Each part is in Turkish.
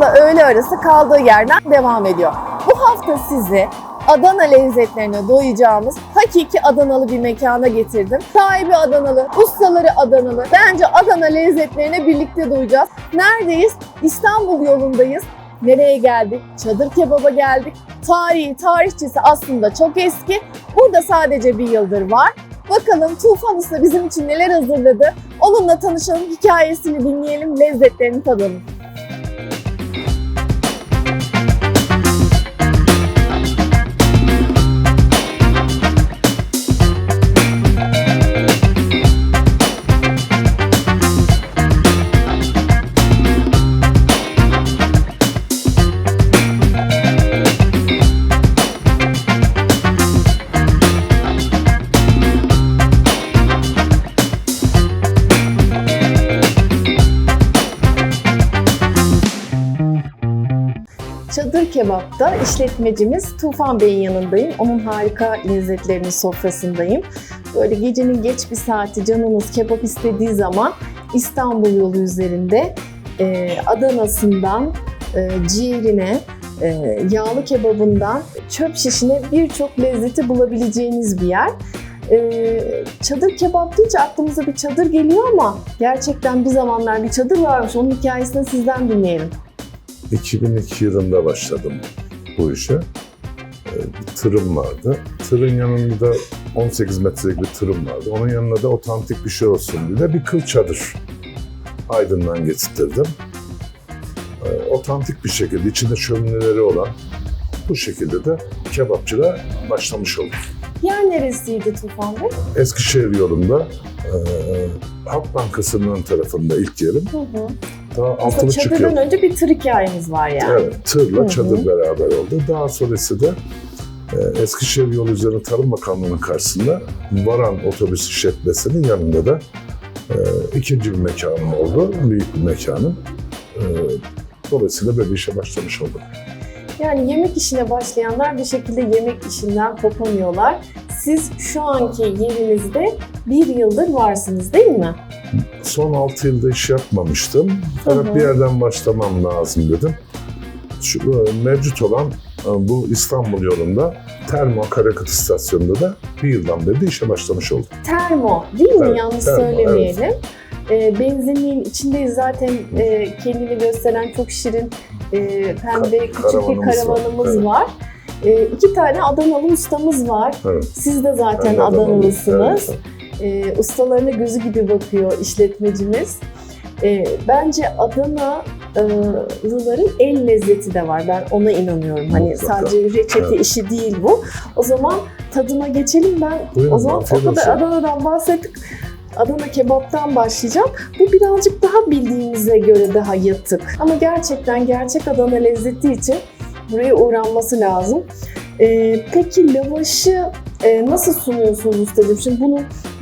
sabahla öğle arası kaldığı yerden devam ediyor. Bu hafta sizi Adana lezzetlerine doyacağımız hakiki Adanalı bir mekana getirdim. Sahibi Adanalı, ustaları Adanalı. Bence Adana lezzetlerine birlikte doyacağız. Neredeyiz? İstanbul yolundayız. Nereye geldik? Çadır kebaba geldik. Tarihi, tarihçesi aslında çok eski. Burada sadece bir yıldır var. Bakalım Tufan Usta bizim için neler hazırladı? Onunla tanışalım, hikayesini dinleyelim, lezzetlerini tadalım. Çadır Kebap'ta işletmecimiz Tufan Bey'in yanındayım. Onun harika lezzetlerinin sofrasındayım. Böyle gecenin geç bir saati canınız kebap istediği zaman İstanbul yolu üzerinde e, Adana'sından e, ciğerine, e, yağlı kebabından çöp şişine birçok lezzeti bulabileceğiniz bir yer. E, çadır kebap deyince aklımıza bir çadır geliyor ama gerçekten bir zamanlar bir çadır varmış. Onun hikayesini sizden dinleyelim. 2002 yılında başladım bu işe. Ee, Bir tırım vardı. Tırın yanında 18 metrelik bir tırım vardı. Onun yanına da otantik bir şey olsun diye bir kıl çadır Aydın'dan getirttirdim. Ee, Otantik bir şekilde içinde şömineleri olan bu şekilde de kebapçıda başlamış olduk. Yer neresiydi Tufan Bey? Eskişehir yolunda e, Halk Bankası'nın tarafında ilk yerim. Hı hı. Aslında altılı çıkıyor. çadırdan önce bir tır hikayemiz var yani. Evet, tırla Hı hı. çadır beraber oldu. Daha sonrası da e, Eskişehir yolu üzerinde Tarım Bakanlığı'nın karşısında Varan otobüs işletmesinin yanında da e, ikinci bir mekanım oldu. Büyük bir mekanım. E, dolayısıyla böyle işe başlamış oldum. Yani yemek işine başlayanlar bir şekilde yemek işinden kopamıyorlar. Siz şu anki yerinizde bir yıldır varsınız değil mi? Son 6 yılda iş yapmamıştım. Hı Fakat hı. bir yerden başlamam lazım dedim. Şu, e, mevcut olan e, bu İstanbul yolunda Termo Akaryakıt İstasyonu'nda da bir yıldan beri de işe başlamış oldum. Termo değil mi? Evet, Yanlış termo, söylemeyelim. Ee, benzinliğin içindeyiz zaten e, kendini gösteren çok şirin e, pembe Ka- küçük bir karavanımız var. karavanımız Evet. var. E, iki tane Adanalı ustamız var. Evet. Siz de zaten Ben de Adanalıyım. Adanalısınız. Evet. E, ustalarına gözü gibi bakıyor işletmecimiz. E, bence Adanalıların el lezzeti de var. Ben ona inanıyorum. Hani Mutlaka. sadece reçete Evet. işi değil bu. O zaman tadıma geçelim. Ben Buyurun, o zaman o kadar. Adana'dan bahsettik. Adana kebaptan başlayacağım. Bu birazcık daha bildiğimize göre daha yatık. Ama gerçekten gerçek Adana lezzeti için buraya uğranması lazım. Ee, peki lavaşı e, nasıl sunuyorsunuz ustacığım? Şimdi bunu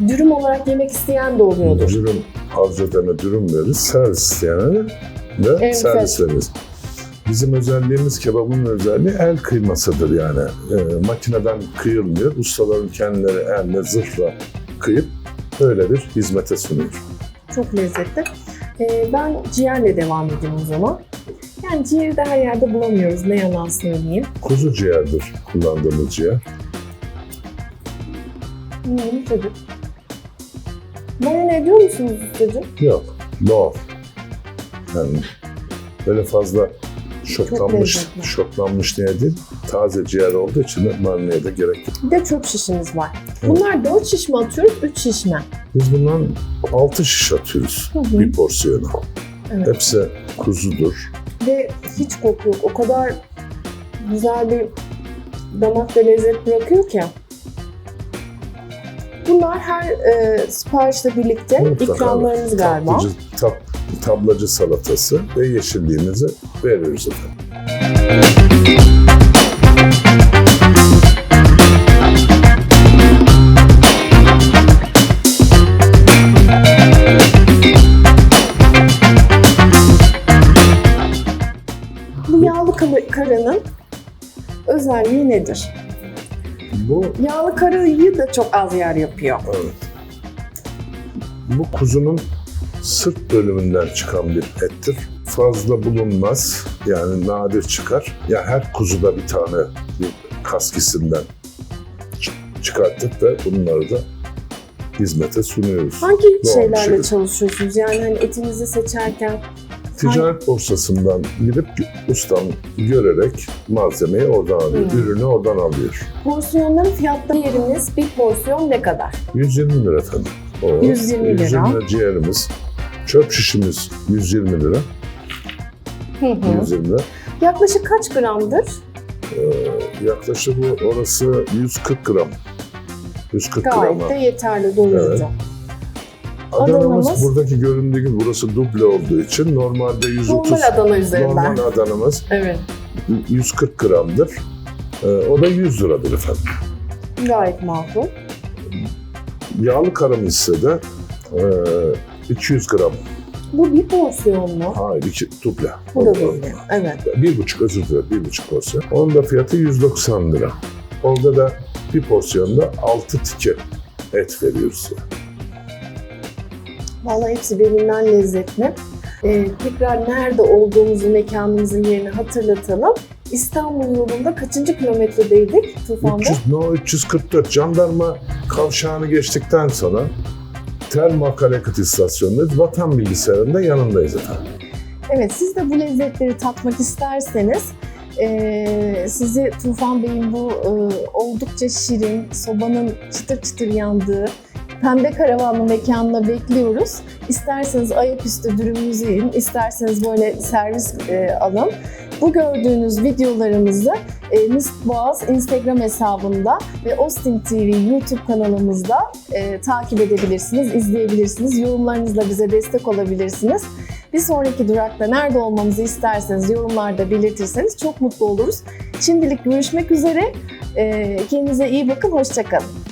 dürüm olarak yemek isteyen de oluyordur. Dürüm edene dürüm veririz, servis isteyene de Evet, servis veririz. Bizim özelliğimiz kebabın özelliği el kıymasıdır yani. E, makineden kıyılmıyor. Ustaların kendileri elle zırhla kıyıp öyle bir hizmete sunuyor. Çok lezzetli. Ee, ben ciğerle devam edeyim o zaman. Yani ciğeri de her yerde bulamıyoruz. Ne yalan söyleyeyim. Kuzu ciğerdir kullandığımız ciğer. Hmm, tabii. Marine ediyor musunuz ustacığım? Yok, doğal. Yani böyle fazla şoklanmış, lezzetli. şoklanmış diye değil, taze ciğer olduğu için marineye de gerek yok. Bir de çöp şişimiz var. Evet. Bunlar 4 şiş mi atıyoruz, 3 şiş mi? Biz bundan 6 şiş atıyoruz Hı hı. bir porsiyonu. Evet. Hepsi kuzudur. Ve hiç koku yok. O kadar güzel bir damak ve lezzet bırakıyor ki. Bunlar her e, siparişle birlikte Mutlaka ikramlarımız galiba. Tatlıcı, tat, tablacı salatası ve yeşilliğimizi veriyoruz efendim. Özelliği nedir? Bu, Yağlı karayı da çok az yer yapıyor. evet. Bu kuzunun sırt bölümünden çıkan bir ettir. fazla bulunmaz. Yani nadir çıkar. Ya her kuzuda bir tane bir kaskisinden çıkarttık ve bunları da hizmete sunuyoruz. Hangi Doğal bir şeylerle şey. çalışıyorsunuz? Yani hani etinizi seçerken Ticaret borsasından gidip ustam görerek malzemeyi oradan alıyor, Hmm. ürünü oradan alıyor. porsiyonların fiyatları yeriniz bir porsiyon ne kadar? 120 lira efendim. O, 120 lira. 120 lira ciğerimiz. Çöp şişimiz 120 lira. Hı hı. 120 lira. Yaklaşık kaç gramdır? Ee, yaklaşık orası 140 gram. 140 gram. Gayet de yeterli doyurucu. Evet. Adanamız buradaki göründüğü gibi burası duble olduğu için normalde 130 Normal Adana üzerinden. normal Adanamız Evet. 140 gramdır. Ee, o da 100 liradır efendim. Gayet makul. Yağlı karım ise de e, 200 gram. Bu bir porsiyon mu? Hayır, iki duble. Bu da böyle. Evet. Bir buçuk özür dilerim, bir buçuk porsiyon. Onun da fiyatı 190 lira. Orada da bir porsiyonda 6 tike et veriyoruz. Vallahi hepsi birbirinden lezzetli. Ee, tekrar nerede olduğumuzu, mekanımızın yerini hatırlatalım. İstanbul yolunda kaçıncı kilometredeydik Tufan Bey? 300, no 344 jandarma kavşağını geçtikten sonra Termo Akaryakıt İstasyonu'nda vatan bilgisayarında yanındayız efendim. Evet, siz de bu lezzetleri tatmak isterseniz eee, sizi Tufan Bey'in bu eee, oldukça şirin, sobanın çıtır çıtır yandığı pembe karavanlı mekanına bekliyoruz. İsterseniz ayaküstü dürümünüzü yiyin, isterseniz böyle servis eee, alın. Bu gördüğünüz videolarımızı e, Mist Boğaz Instagram hesabında ve Austin TV YouTube kanalımızda e, takip edebilirsiniz, izleyebilirsiniz. Yorumlarınızla bize destek olabilirsiniz. Bir sonraki durakta nerede olmamızı isterseniz yorumlarda belirtirseniz çok mutlu oluruz. Şimdilik görüşmek üzere. E, kendinize iyi bakın, hoşçakalın.